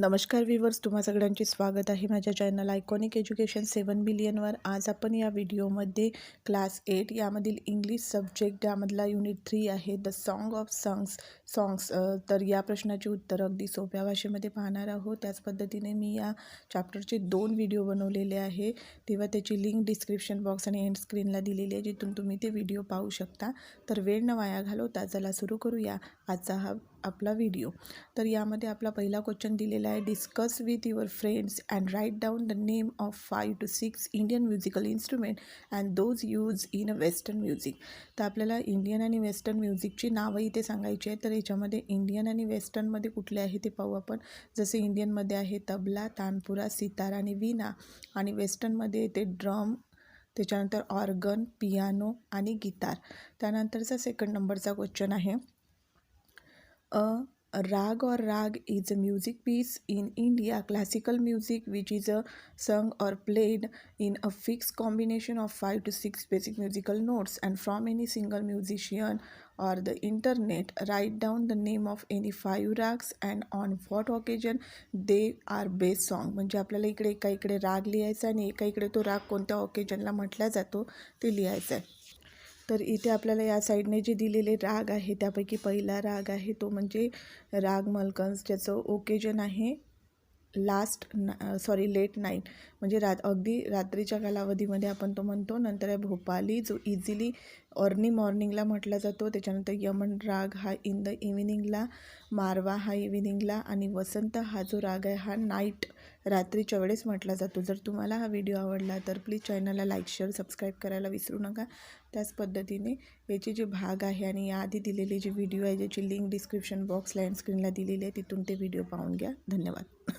नमस्कार व्ह्यूवर्स तुम्हा सगळ्यांचे स्वागत आहे माझ्या चॅनल आयकॉनिक एज्युकेशन सेवन बिलियनवर. आज आपण या व्हिडिओमध्ये क्लास एट यामधील इंग्लिश सब्जेक्ट यामधला युनिट थ्री आहे the song of songs songs तर या प्रश्नाची उत्तरं अगदी सोप्या भाषेमध्ये पाहणार आहोत. त्याच पद्धतीने मी या चॅप्टरचे दोन व्हिडिओ बनवलेले आहे. तेव्हा त्याची लिंक डिस्क्रिप्शन बॉक्स आणि एंड स्क्रीनला दिलेली आहे जिथून तुम्ही ते व्हिडिओ पाहू शकता. तर वेळ न वाया घालवता चला सुरू करूया आजचा हा आपला व्हिडिओ. तर यामध्ये आपला पहिला क्वेश्चन दिलेला आहे discuss with your friends and write down the name of five to six Indian musical instrument and those use in a western music तर आपल्याला इंडियन आणि वेस्टर्न म्युझिकची नावं इथे सांगायची आहे तर याच्यामध्ये इंडियन आणि वेस्टर्नमध्ये कुठले आहे ते पाहू आपण. जसे इंडियनमध्ये आहे तबला तानपुरा सितार आणि वीणा आणि वेस्टर्नमध्ये येते ड्रम त्याच्यानंतर ऑर्गन पियानो आणि गिटार. त्यानंतरचा सेकंड नंबरचा क्वेश्चन आहे. A raga or raga is a music piece in India classical music which is a sung or played in a fix combination of five to six basic musical notes and from any single musician or the internet write down the name of any five ragas and on what occasion they are best song म्हणजे आपल्याला इकडे एका इकडे राग लिहायचा आणि एका इकडे तो राग कोणत्या ऑकेजनला म्हटला जातो ते लिहायचं आहे. तर इथे आपल्याला या साईडने जे दिलेले राग आहे त्यापैकी पहिला राग आहे तो म्हणजे राग मलकंस ज्याचं ओकेजन आहे. लास्ट ना सॉरी लेट नाईट म्हणजे रात अगदी रात्रीच्या कालावधीमध्ये आपण तो म्हणतो नंतर आहे भोपाली जो इझिली अर्ली मॉर्निंगला म्हटला जातो त्याच्यानंतर यमन राग हा इन द इव्हिनिंगला मारवा हा इव्हिनिंगला आणि वसंत हा जो राग आहे हा नाईट रात्रीच्या वेळेस म्हटला जातो. जर तुम्हाला हा व्हिडिओ आवडला तर प्लीज चॅनलला लाईक शेअर सबस्क्राईब करायला विसरू नका. त्याच पद्धतीने याचे जे भाग आहे आणि याआधी दिलेले जे व्हिडिओ आहे ज्याची लिंक डिस्क्रिप्शन बॉक्स लँडस्क्रीनला दिलेली आहे तिथून ते व्हिडिओ पाहून घ्या. धन्यवाद.